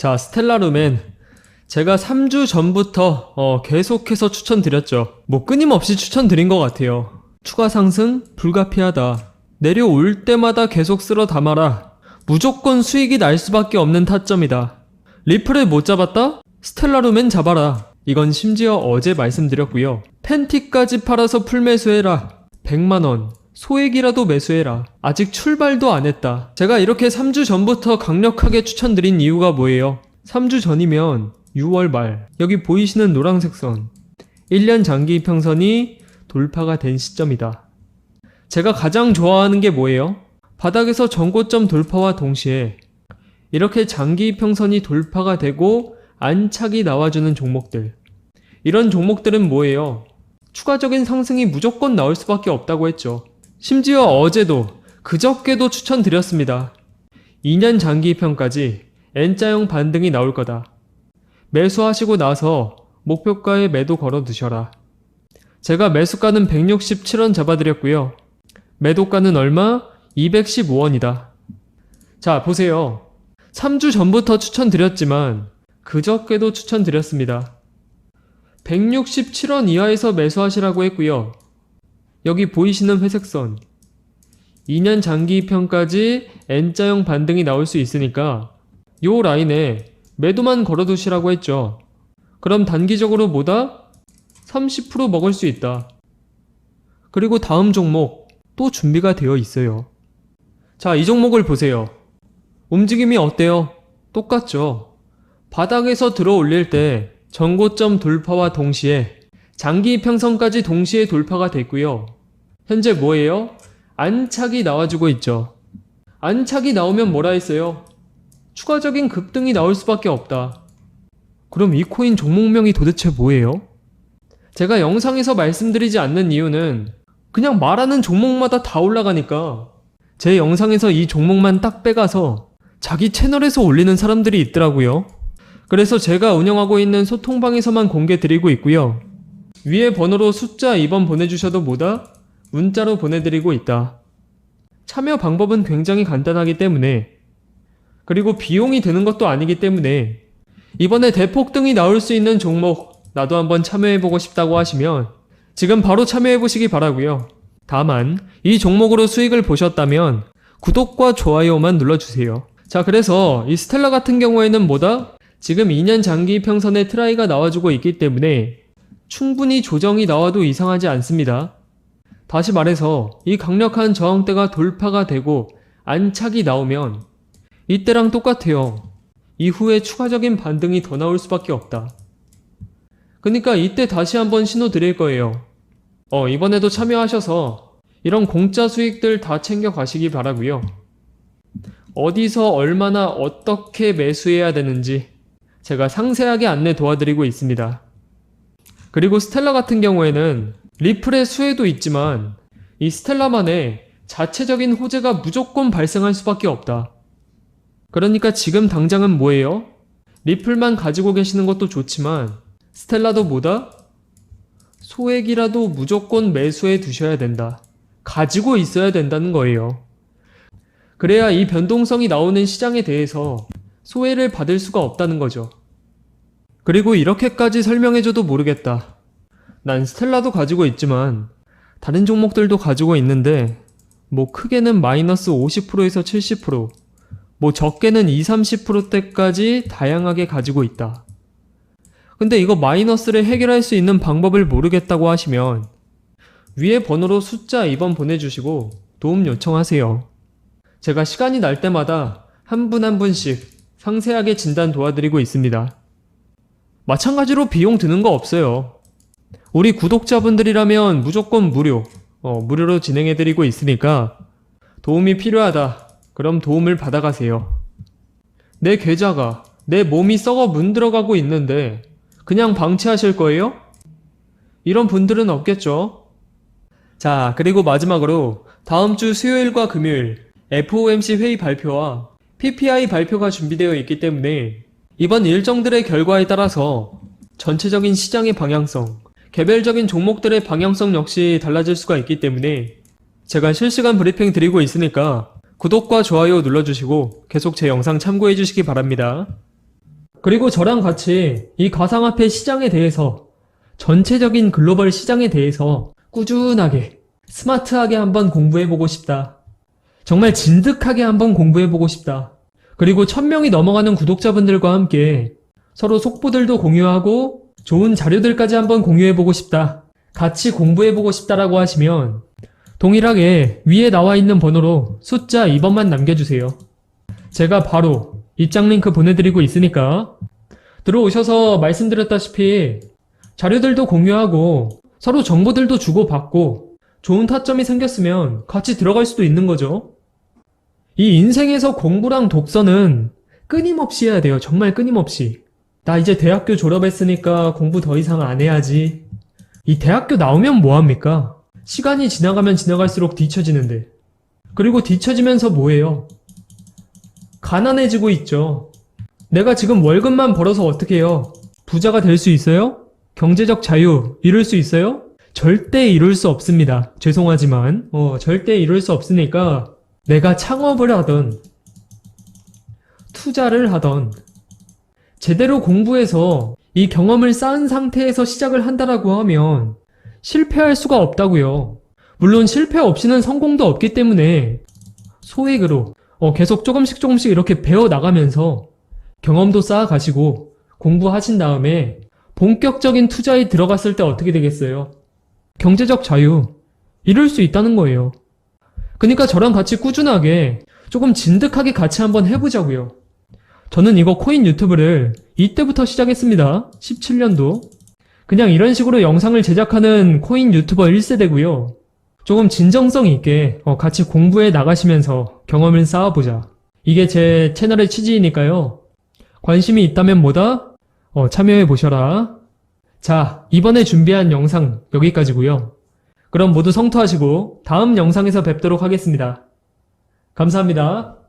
자, 스텔라루멘. 제가 3주 전부터 어, 계속해서 추천드렸죠. 뭐 끊임없이 추천드린 것 같아요. 추가 상승 불가피하다. 내려올 때마다 계속 쓸어 담아라. 무조건 수익이 날 수밖에 없는 타점이다. 리플을 못 잡았다? 스텔라루멘 잡아라. 이건 심지어 어제 말씀드렸고요. 팬티까지 팔아서 풀매수해라. 100만원. 소액이라도 매수해라. 아직 출발도 안 했다. 제가 이렇게 3주 전부터 강력하게 추천드린 이유가 뭐예요? 3주 전이면 6월 말. 여기 보이시는 노란색 선. 1년 장기 이평선이 돌파가 된 시점이다. 제가 가장 좋아하는 게 뭐예요? 바닥에서 전고점 돌파와 동시에 이렇게 장기 이평선이 돌파가 되고 안착이 나와주는 종목들. 이런 종목들은 뭐예요? 추가적인 상승이 무조건 나올 수밖에 없다고 했죠. 심지어 어제도 그저께도 추천드렸습니다. 2년 장기 평까지 N자형 반등이 나올 거다. 매수하시고 나서 목표가에 매도 걸어 두셔라. 제가 매수가는 167원 잡아드렸고요. 매도가는 얼마? 215원이다. 자, 보세요. 3주 전부터 추천드렸지만 그저께도 추천드렸습니다. 167원 이하에서 매수하시라고 했고요. 여기 보이시는 회색선 2년 장기 평까지 N자형 반등이 나올 수 있으니까 요 라인에 매도만 걸어두시라고 했죠. 그럼 단기적으로 뭐다? 30% 먹을 수 있다. 그리고 다음 종목 또 준비가 되어 있어요. 자, 이 종목을 보세요. 움직임이 어때요? 똑같죠. 바닥에서 들어 올릴 때 전고점 돌파와 동시에 장기 평선까지 동시에 돌파가 됐고요. 현재 뭐예요? 안착이 나와주고 있죠. 안착이 나오면 뭐라 했어요? 추가적인 급등이 나올 수밖에 없다. 그럼 이 코인 종목명이 도대체 뭐예요? 제가 영상에서 말씀드리지 않는 이유는 그냥 말하는 종목마다 다 올라가니까 제 영상에서 이 종목만 딱 빼가서 자기 채널에서 올리는 사람들이 있더라고요. 그래서 제가 운영하고 있는 소통방에서만 공개 드리고 있고요. 위에 번호로 숫자 2번 보내주셔도 뭐다? 문자로 보내드리고 있다. 참여 방법은 굉장히 간단하기 때문에 그리고 비용이 드는 것도 아니기 때문에 이번에 대폭 등이 나올 수 있는 종목 나도 한번 참여해보고 싶다고 하시면 지금 바로 참여해보시기 바라고요. 다만 이 종목으로 수익을 보셨다면 구독과 좋아요만 눌러주세요. 자 그래서 이 스텔라 같은 경우에는 뭐다? 지금 2년 장기 평선의 트라이가 나와주고 있기 때문에 충분히 조정이 나와도 이상하지 않습니다. 다시 말해서 이 강력한 저항대가 돌파가 되고 안착이 나오면 이때랑 똑같아요. 이후에 추가적인 반등이 더 나올 수밖에 없다. 그러니까 이때 다시 한번 신호 드릴 거예요. 어, 이번에도 참여하셔서 이런 공짜 수익들 다 챙겨 가시기 바라고요. 어디서 얼마나 어떻게 매수해야 되는지 제가 상세하게 안내 도와드리고 있습니다. 그리고 스텔라 같은 경우에는 리플의 수혜도 있지만 이 스텔라만의 자체적인 호재가 무조건 발생할 수밖에 없다. 그러니까 지금 당장은 뭐예요? 리플만 가지고 계시는 것도 좋지만 스텔라도 뭐다? 소액이라도 무조건 매수해 두셔야 된다. 가지고 있어야 된다는 거예요. 그래야 이 변동성이 나오는 시장에 대해서 소외를 받을 수가 없다는 거죠. 그리고 이렇게까지 설명해줘도 모르겠다. 난 스텔라도 가지고 있지만 다른 종목들도 가지고 있는데 뭐 크게는 마이너스 50%에서 70%, 뭐 적게는 2, 30%대까지 다양하게 가지고 있다. 근데 이거 마이너스를 해결할 수 있는 방법을 모르겠다고 하시면 위에 번호로 숫자 2번 보내주시고 도움 요청하세요. 제가 시간이 날 때마다 한 분한 분씩 상세하게 진단 도와드리고 있습니다. 마찬가지로 비용 드는 거 없어요. 우리 구독자분들이라면 무조건 무료, 어, 무료로 진행해드리고 있으니까 도움이 필요하다. 그럼 도움을 받아가세요. 내 계좌가, 내 몸이 썩어 문들어가고 있는데 그냥 방치하실 거예요? 이런 분들은 없겠죠? 자, 그리고 마지막으로 다음 주 수요일과 금요일 FOMC 회의 발표와 PPI 발표가 준비되어 있기 때문에 이번 일정들의 결과에 따라서 전체적인 시장의 방향성, 개별적인 종목들의 방향성 역시 달라질 수가 있기 때문에 제가 실시간 브리핑 드리고 있으니까 구독과 좋아요 눌러주시고 계속 제 영상 참고해 주시기 바랍니다. 그리고 저랑 같이 이 가상화폐 시장에 대해서 전체적인 글로벌 시장에 대해서 꾸준하게 스마트하게 한번 공부해보고 싶다. 정말 진득하게 한번 공부해보고 싶다. 그리고 천명이 넘어가는 구독자분들과 함께 서로 속보들도 공유하고 좋은 자료들까지 한번 공유해보고 싶다. 같이 공부해보고 싶다라고 하시면 동일하게 위에 나와 있는 번호로 숫자 2번만 남겨주세요. 제가 바로 입장 링크 보내드리고 있으니까 들어오셔서 말씀드렸다시피 자료들도 공유하고 서로 정보들도 주고받고 좋은 타점이 생겼으면 같이 들어갈 수도 있는 거죠. 이 인생에서 공부랑 독서는 끊임없이 해야 돼요. 정말 끊임없이. 나 이제 대학교 졸업했으니까 공부 더 이상 안 해야지. 이 대학교 나오면 뭐합니까? 시간이 지나가면 지나갈수록 뒤처지는데. 그리고 뒤처지면서 뭐해요? 가난해지고 있죠. 내가 지금 월급만 벌어서 어떻게 해요? 부자가 될 수 있어요? 경제적 자유 이룰 수 있어요? 절대 이룰 수 없습니다. 죄송하지만 어, 절대 이룰 수 없으니까 내가 창업을 하던 투자를 하던 제대로 공부해서 이 경험을 쌓은 상태에서 시작을 한다라고 하면 실패할 수가 없다고요. 물론 실패 없이는 성공도 없기 때문에 소액으로 어, 계속 조금씩 조금씩 이렇게 배워 나가면서 경험도 쌓아 가시고 공부하신 다음에 본격적인 투자에 들어갔을 때 어떻게 되겠어요? 경제적 자유 이룰 수 있다는 거예요. 그러니까 저랑 같이 꾸준하게 조금 진득하게 같이 한번 해보자고요. 저는 이거 코인 유튜브를 이때부터 시작했습니다. 17년도. 그냥 이런 식으로 영상을 제작하는 코인 유튜버 1세대고요. 조금 진정성 있게 어, 같이 공부해 나가시면서 경험을 쌓아보자. 이게 제 채널의 취지이니까요. 관심이 있다면 뭐다? 어, 참여해 보셔라. 자, 이번에 준비한 영상 여기까지고요. 그럼 모두 성투하시고 다음 영상에서 뵙도록 하겠습니다. 감사합니다.